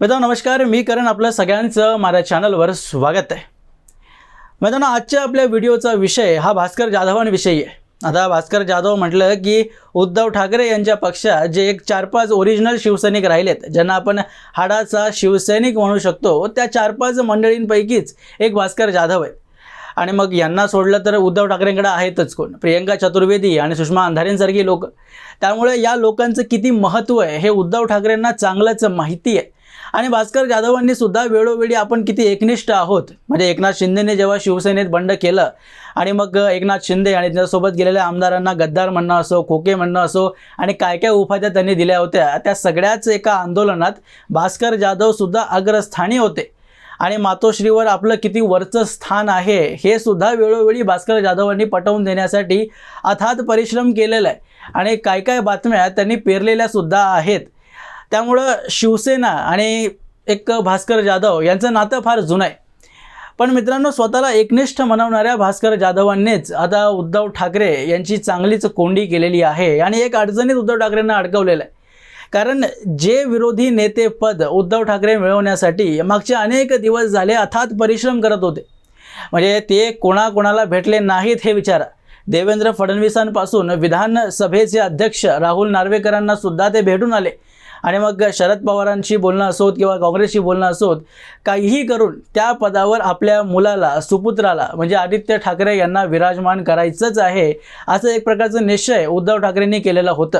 मित्रांनो नमस्कार. मी करण. आपलं सगळ्यांचं माझ्या चॅनलवर स्वागत आहे. मित्रांनो आजच्या आपल्या व्हिडिओचा विषय हा भास्कर जाधवांविषयी आहे. आता भास्कर जाधव म्हटलं की उद्धव ठाकरे यांच्या पक्षात जे एक चार पाच ओरिजिनल शिवसैनिक राहिलेत ज्यांना आपण हाडाचा शिवसैनिक म्हणू शकतो त्या चार पाच मंडळींपैकीच एक भास्कर जाधव आहे. आणि मग यांना सोडलं तर उद्धव ठाकरेंकडे आहेतच कोण? प्रियंका चतुर्वेदी आणि सुषमा अंधारेंसारखी लोक. त्यामुळे या लोकांचं किती महत्त्व आहे हे उद्धव ठाकरेंना चांगलंच माहिती आहे. आणि भास्कर जाधवांनी सुद्धा वेळोवेळी आपण किती एकनिष्ठ आहोत. म्हणजे एकनाथ शिंदेने जेव्हा शिवसेनेत बंड केलं आणि मग एकनाथ शिंदे आणि त्याच्यासोबत गेलेल्या आमदारांना गद्दार म्हणणं असो खोके म्हणणं असो आणि काय काय उपाध्या त्यांनी दिल्या होत्या त्या सगळ्याच एका आंदोलनात भास्कर जाधव सुद्धा अग्रस्थानी होते. आणि मातोश्रीवर आपलं किती वरचं स्थान आहे हे सुद्धा वेळोवेळी भास्कर जाधवांनी पटवून देण्यासाठी अथात परिश्रम केलेला आहे. आणि काय काय बातम्या त्यांनी पेरलेल्या सुद्धा आहेत. त्यामुळं शिवसेना आणि एक भास्कर जाधव यांचं नातं फार जुनं आहे. पण मित्रांनो स्वतःला एकनिष्ठ म्हणवणाऱ्या भास्कर जाधवांनीच आता उद्धव ठाकरे यांची चांगलीच कोंडी केलेली आहे आणि एक अडचणीत उद्धव ठाकरेंना अडकवलेलं आहे. कारण जे विरोधी नेतेपद उद्धव ठाकरे मिळवण्यासाठी मागचे अनेक दिवस झाले अथात परिश्रम करत होते. म्हणजे ते कोणाकोणाला भेटले नाहीत हे विचारा. देवेंद्र फडणवीसांपासून विधानसभेचे अध्यक्ष राहुल नार्वेकरांना सुद्धा ते भेटून आले. आणि मग शरद पवारांशी बोलणं असोत किंवा काँग्रेसशी बोलणं असोत काहीही करून त्या पदावर आपल्या मुलाला सुपुत्राला म्हणजे आदित्य ठाकरे यांना विराजमान करायचंच आहे असं एक प्रकारचं निश्चय उद्धव ठाकरेंनी केलेलं होतं.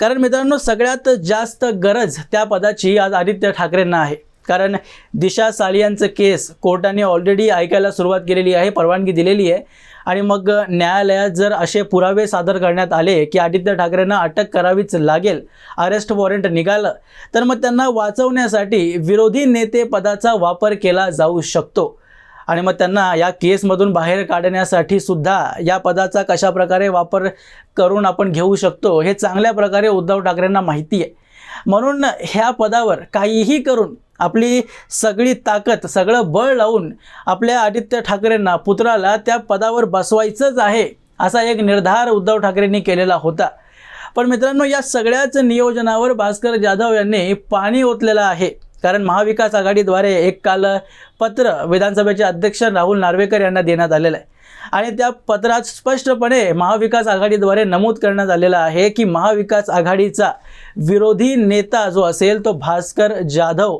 कारण मित्रांनो सगळ्यात जास्त गरज त्या पदाची आज आदित्य ठाकरेंना आहे. कारण दिशा सालियांचं केस कोर्टाने ऑलरेडी ऐकायला सुरुवात केलेली आहे परवानगी दिलेली आहे. आणि मग न्यायालयात जर असे पुरावे सादर करण्यात आले की आदित्य ठाकरेंना अटक करावीच लागेल अरेस्ट वॉरंट निघालं तर मग त्यांना वाचवण्यासाठी विरोधी नेते पदाचा वापर केला जाऊ शकतो. आणि मग त्यांना या केसमधून बाहेर काढण्यासाठी सुद्धा या पदाचा कशा प्रकारे वापर करून आपण घेऊ शकतो हे चांगल्या प्रकारे उद्धव ठाकरेंना माहिती आहे. म्हणून ह्या पदावर काहीही करून आपली सगळी ताकद सगळं बळ लावून आपल्या आदित्य ठाकरेंना पुत्राला त्या पदावर बसवायचंच आहे असा एक निर्धार उद्धव ठाकरेंनी केलेला होता. पण मित्रांनो या सगळ्याच नियोजनावर भास्कर जाधव यांनी पाणी ओतलेलं आहे. कारण महाविकास आघाडीद्वारे एक काल पत्र विधानसभेचे अध्यक्ष राहुल नार्वेकर यांना देण्यात आलेलं आहे. आणि त्या पत्रात स्पष्टपणे महाविकास आघाडीद्वारे नमूद करण्यात आलेलं आहे की महाविकास आघाडीचा विरोधी नेता जो असेल तो भास्कर जाधव.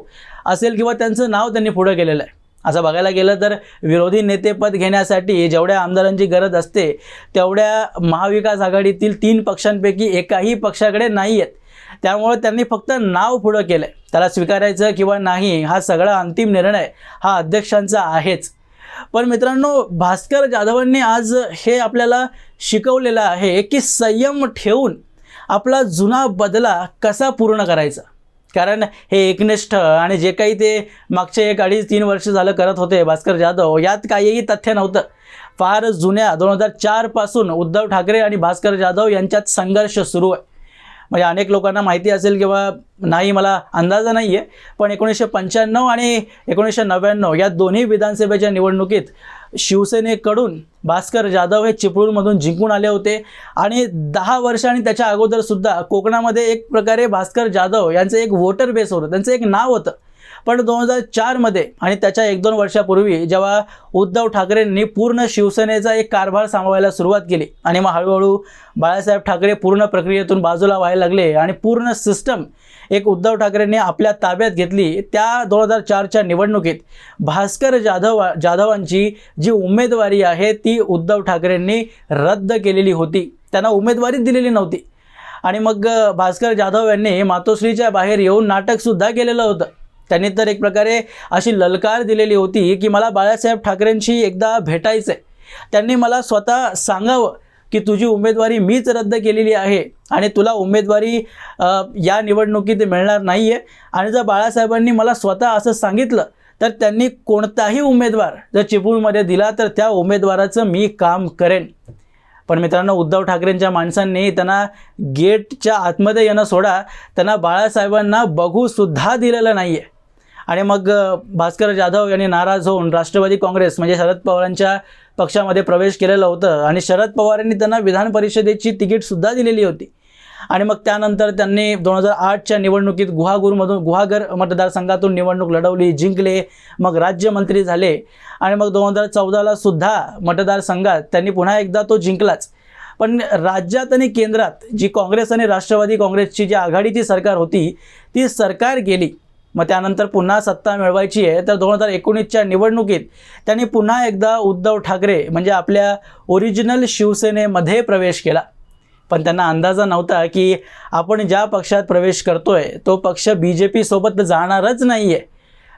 असेल किंवा त्यांचं नाव त्यांनी पुढं केलेलं आहे. असं बघायला गेलं तर विरोधी नेतेपद घेण्यासाठी जेवढ्या आमदारांची गरज असते तेवढ्या महाविकास आघाडीतील तीन पक्षांपैकी एकाही पक्षाकडे नाही आहेत. त्यामुळे त्यांनी फक्त नाव पुढं केलं आहे त्याला स्वीकारायचं किंवा नाही हा सगळा अंतिम निर्णय हा अध्यक्षांचा आहेच. पण मित्रांनो भास्कर जाधवांनी आज हे आपल्याला शिकवलेलं आहे की संयम ठेवून आपला जुना बदला कसा पूर्ण करायचा? कारण हे एकनिष्ठ आणि जे काही ते मागचे एक अडीच तीन वर्ष झालं करत होते भास्कर जाधव यात काहीही तथ्य नव्हतं. फार जुन्या दोन हजार चारपासून उद्धव ठाकरे आणि भास्कर जाधव यांच्यात संघर्ष सुरू आहे. म्हणजे अनेक लोकांना माहिती असेल किंवा नाही मला अंदाजा नाही आहे पण एकोणीसशे पंच्याण्णव आणि एकोणीसशे नव्याण्णव या दोन्ही विधानसभेच्या निवडणुकीत शिवसेनेकडून भास्कर जाधव हे चिपळूणमधून जिंकून आले होते. आणि दहा वर्ष आणि त्याच्या अगोदरसुद्धा कोकणामध्ये एक प्रकारे भास्कर जाधव यांचं एक वोटर बेस होतं. त्यांचं एक नाव होतं. पण दोन हजार चारमध्ये आणि त्याच्या एक दोन वर्षापूर्वी जेव्हा उद्धव ठाकरेंनी पूर्ण शिवसेनेचा एक कारभार सांभाळायला सुरुवात केली आणि मग हळूहळू बाळासाहेब ठाकरे पूर्ण प्रक्रियेतून बाजूला व्हायला लागले आणि पूर्ण सिस्टम एक उद्धव ठाकरेंनी आपल्या ताब्यात घेतली त्या दोन हजार चारच्या निवडणुकीत भास्कर जाधव जाधवांची जी उमेदवारी आहे ती उद्धव ठाकरेंनी रद्द केलेली होती. त्यांना उमेदवारीच दिलेली नव्हती. आणि मग भास्कर जाधव यांनी मातोश्रीच्या बाहेर येऊन नाटकसुद्धा केलेलं होतं. त्यांनी तर एक प्रकारे अशी ललकार दिलेली होती की मला बाळासाहेब ठाकरेंशी एकदा भेटायचं आहे त्यांनी मला स्वतः सांगावं की तुझी उमेदवारी मीच रद्द केलेली आहे आणि तुला उमेदवारी या निवडणुकीत मिळणार नाही आहे आणि जर बाळासाहेबांनी मला स्वतः असं सांगितलं तर त्यांनी कोणताही उमेदवार जर चिपळूणमध्ये दिला तर त्या उमेदवाराचं मी काम करेन. पण मित्रांनो उद्धव ठाकरेंच्या माणसांनी त्यांना गेटच्या आतमध्ये येणं सोडा. त्यांना बाळासाहेबांना बघूसुद्धा दिलेलं नाही आहे आणि मग भास्कर जाधव यांनी नाराज होऊन राष्ट्रवादी काँग्रेस म्हणजे शरद पवारांच्या पक्षामध्ये प्रवेश केलेलं होतं आणि शरद पवारांनी त्यांना विधान परिषदेची तिकीटसुद्धा दिलेली होती. आणि मग त्यानंतर त्यांनी दोन हजार आठच्या निवडणुकीत गुहागूरमधून गुहागर मतदारसंघातून निवडणूक लढवली जिंकले मग राज्यमंत्री झाले. आणि मग दोन हजार चौदाला सुद्धा मतदारसंघात त्यांनी पुन्हा एकदा तो जिंकलाच. पण राज्यात आणि केंद्रात जी काँग्रेस आणि राष्ट्रवादी काँग्रेसची जी आघाडीची सरकार होती ती सरकार गेली. मग त्यानंतर पुन्हा सत्ता मिळवायची आहे. तर दोन हजार एकोणीसच्या निवडणुकीत त्यांनी पुन्हा एकदा उद्धव ठाकरे म्हणजे आपल्या ओरिजिनल शिवसेनेमध्ये प्रवेश केला. पण त्यांना अंदाजा नव्हता की आपण ज्या पक्षात प्रवेश करतोय तो पक्ष बी जे पीसोबत जाणारच नाही आहे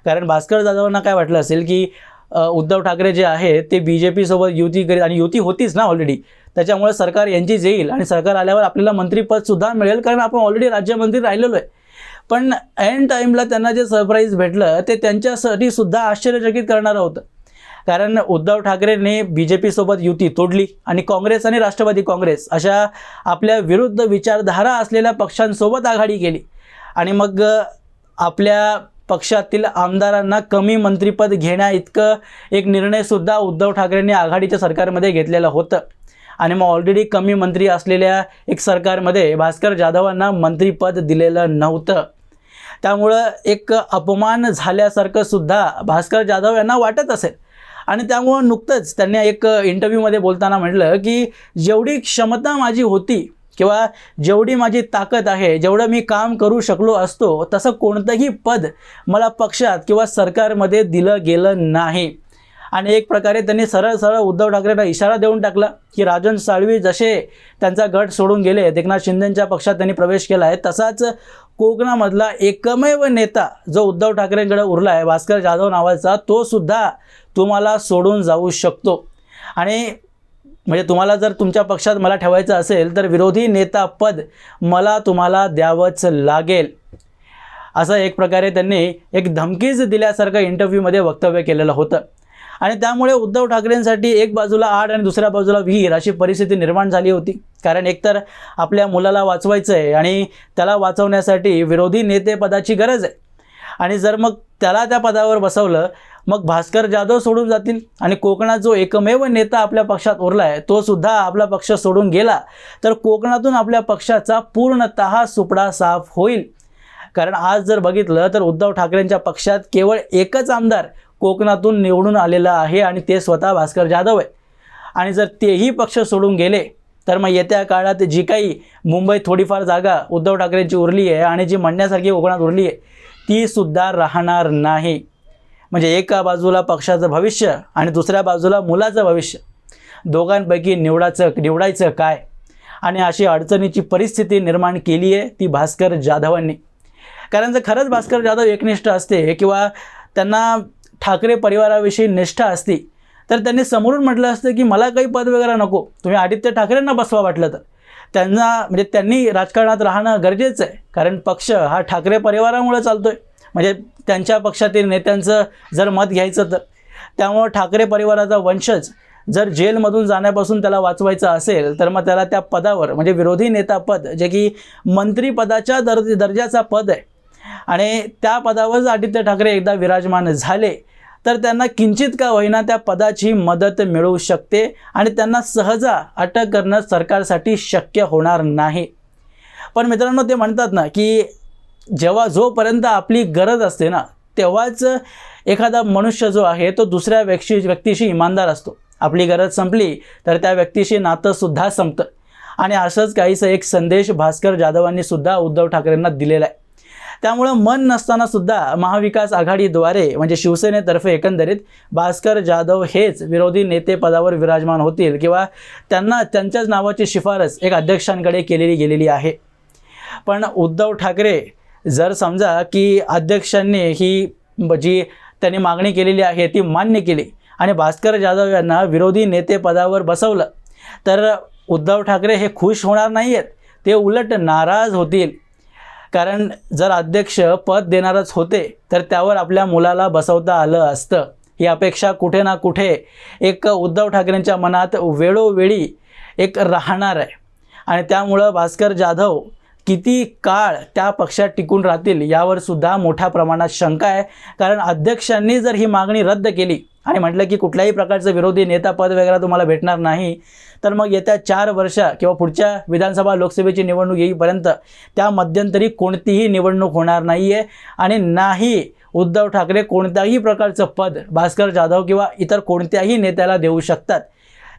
कारण भास्कर जाधवांना काय वाटलं असेल की उद्धव ठाकरे जे आहेत ते बी जे पीसोबत युती करीत आणि युती होतीच ना ऑलरेडी त्याच्यामुळे सरकार यांचीच येईल आणि सरकार आल्यावर आपल्याला मंत्रीपदसुद्धा मिळेल कारण आपण ऑलरेडी राज्यमंत्री राहिलेलो आहे. पण ऐन टाईमला त्यांना जे सरप्राईज भेटलं ते त्यांच्यासाठी सुद्धा आश्चर्यचकित करणारं होतं. कारण उद्धव ठाकरेंनी बी जे पीसोबत युती तोडली आणि काँग्रेस आणि राष्ट्रवादी काँग्रेस अशा आपल्या विरुद्ध विचारधारा असलेल्या पक्षांसोबत आघाडी केली. आणि मग आपल्या पक्षातील आमदारांना कमी मंत्रिपद घेण्या इतकं एक निर्णयसुद्धा उद्धव ठाकरेंनी आघाडीच्या सरकारमध्ये घेतलेलं होतं. आणि मग ऑलरेडी कमी मंत्री असलेल्या एक सरकारमध्ये भास्कर जाधवांना मंत्रीपद दिलेलं नव्हतं. त्यामुळं एक अपमान झाल्यासारखं सुद्धा भास्कर जाधव यांना वाटत असेल. आणि त्यामुळं नुकतंच त्यांनी एक इंटरव्ह्यूमध्ये बोलताना म्हटलं की जेवढी क्षमता माझी होती किंवा जेवढी माझी ताकद आहे जेवढं मी काम करू शकलो असतो तसं कोणतंही पद मला पक्षात किंवा सरकारमध्ये दिलं गेलं नाही. आणि एक प्रकारे त्यांनी सरळ सरळ उद्धव ठाकरेंना इशारा देऊन टाकला की राजन साळवी जसे त्यांचा गट सोडून गेले एकनाथ शिंदेंच्या पक्षात त्यांनी प्रवेश केला आहे तसाच कोकणामधला एकमेव नेता जो उद्धव ठाकरेंकडे उरला आहे भास्कर जाधव नावाचा तो सुद्धा तुम्हाला सोडून जाऊ शकतो. आणि म्हणजे तुम्हाला जर तुमच्या पक्षात मला ठेवायचं असेल तर विरोधी नेता पद मला तुम्हाला द्यावंच लागेल. असं एक प्रकारे त्यांनी एक धमकीच दिल्यासारखं इंटरव्ह्यूमध्ये वक्तव्य केलेलं होतं. आणि त्यामुळे उद्धव ठाकरेंसाठी एक बाजूला आड आणि दुसऱ्या बाजूला विहीर अशी परिस्थिती निर्माण झाली होती. कारण एकतर आपल्या मुलाला वाचवायचं आहे आणि त्याला वाचवण्यासाठी विरोधी नेतेपदाची गरज आहे. आणि जर मग त्याला त्या पदावर बसवलं मग भास्कर जाधव सोडून जातील आणि कोकणात जो एकमेव नेता आपल्या पक्षात उरला आहे तो सुद्धा आपला पक्ष सोडून गेला तर कोकणातून आपल्या पक्षाचा पूर्णतः सुपडा साफ होईल. कारण आज जर बघितलं तर उद्धव ठाकरेंच्या पक्षात केवळ एकच आमदार कोकणातून निवडून आलेला आहे आणि ते स्वतः भास्कर जाधव आहे. आणि जर तेही पक्ष सोडून गेले तर मग येत्या काळात जी काही मुंबईत थोडीफार जागा उद्धव ठाकरेंची उरली आहे आणि जी म्हणण्यासारखी कोकणात उरली आहे ती सुद्धा राहणार नाही. म्हणजे एका बाजूला पक्षाचं भविष्य आणि दुसऱ्या बाजूला मुलाचं भविष्य. दोघांपैकी निवडाचं निवडायचं काय? आणि अशी अडचणीची परिस्थिती निर्माण केली आहे ती भास्कर जाधवांनी. कारण जर खरंच भास्कर जाधव एकनिष्ठ असते किंवा त्यांना ठाकरे परिवाराविषयी निष्ठा असती तर त्यांनी समोरून म्हटलं असतं की मला काही पद वगैरे नको तुम्ही आदित्य ठाकरेंना बसवा वाटलं तर. त्यांना म्हणजे त्यांनी राजकारणात राहणं गरजेचं आहे कारण पक्ष हा ठाकरे परिवारामुळे चालतो आहे म्हणजे त्यांच्या पक्षातील नेत्यांचं जर मत घ्यायचं तर. त्यामुळं ठाकरे परिवाराचा वंशज जर जेलमधून जाण्यापासून त्याला वाचवायचं असेल तर मग त्याला त्या पदावर म्हणजे विरोधी नेता पद जे की मंत्रीपदाच्या दर्ज दर्जाचा पद आहे. आणि त्या पदावर जर आदित्य ठाकरे एकदा विराजमान झाले तर त्यांना किंचित का होईना त्या पदाची मदत मिळू शकते आणि त्यांना सहजा अटक करणं सरकारसाठी शक्य होणार नाही. पण मित्रांनो ते म्हणतात ना की जेव्हा जोपर्यंत आपली गरज असते ना तेव्हाच एखादा मनुष्य जो आहे तो दुसऱ्या व्यक्ती व्यक्तीशी इमानदार असतो. आपली गरज संपली तर त्या व्यक्तीशी नातंसुद्धा संपतं. आणि असंच काहीसं एक संदेश भास्कर जाधवांनी सुद्धा उद्धव ठाकरेंना दिलेला आहे. त्यामुळं मन नसताना सुद्धा महाविकास आघाडीद्वारे म्हणजे शिवसेनेतर्फे एकंदरीत भास्कर जाधव हेच विरोधी नेते पदावर विराजमान होतील किंवा त्यांना त्यांच्याच नावाची शिफारस एक अध्यक्षांकडे केलेली गेलेली आहे. पण उद्धव ठाकरे जर समजा की अध्यक्षांनी ही जी त्यांनी मागणी केलेली आहे ती मान्य केली आणि भास्कर जाधव यांना विरोधी नेते पदावर बसवलं तर उद्धव ठाकरे हे खुश होणार नाही आहेत ते उलट नाराज होतील. कारण जर अध्यक्ष पद देणारच होते तर त्यावर आपल्या मुलाला बसवता आलं असतं. ही अपेक्षा कुठे ना कुठे एक उद्धव ठाकरेंच्या मनात वेळोवेळी एक राहणार आहे. आणि त्यामुळं भास्कर जाधव किती काळ त्या पक्षात टिकून राहतील यावर सुद्धा मोठ्या प्रमाणात शंका आहे. कारण अध्यक्षांनी जर ही मागणी रद्द केली आणि म्हटलं की कुठल्याही प्रकारचं विरोधी नेता पद वगैरे तुम्हाला भेटणार नाही तर मग येत्या चार वर्ष किंवा पुढच्या विधानसभा लोकसभेची निवडणूक येईपर्यंत त्या मध्यंतरी कोणतीही निवडणूक होणार नाही आहे आणि नाही उद्धव ठाकरे कोणत्याही प्रकारचं पद भास्कर जाधव किंवा इतर कोणत्याही नेत्याला देऊ शकतात.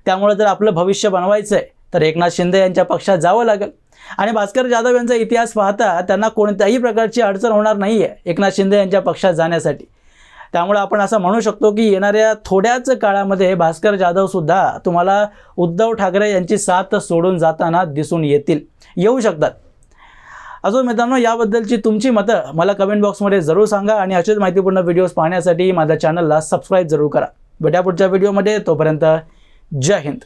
त्यामुळे जर आपलं भविष्य बनवायचं आहे तर एकनाथ शिंदे यांच्या पक्षात जावं लागेल. आणि भास्कर जाधव यांचा इतिहास पाहता त्यांना कोणत्याही प्रकारची अडचण होणार नाही आहे एकनाथ शिंदे यांच्या पक्षात जाण्यासाठी. त्यामुळे आपण असं म्हणू शकतो की येणाऱ्या थोड्याच काळामध्ये भास्कर जाधवसुद्धा तुम्हाला उद्धव ठाकरे यांची साथ सोडून जाताना दिसून येतील. येऊ शकतात. अजून मित्रांनो याबद्दलची तुमची मतं मला कमेंट बॉक्समध्ये जरूर सांगा आणि असेच माहितीपूर्ण व्हिडिओज पाहण्यासाठी माझ्या चॅनलला सबस्क्राईब जरूर करा. भेट्या पुढच्या व्हिडिओमध्ये तोपर्यंत जय हिंद.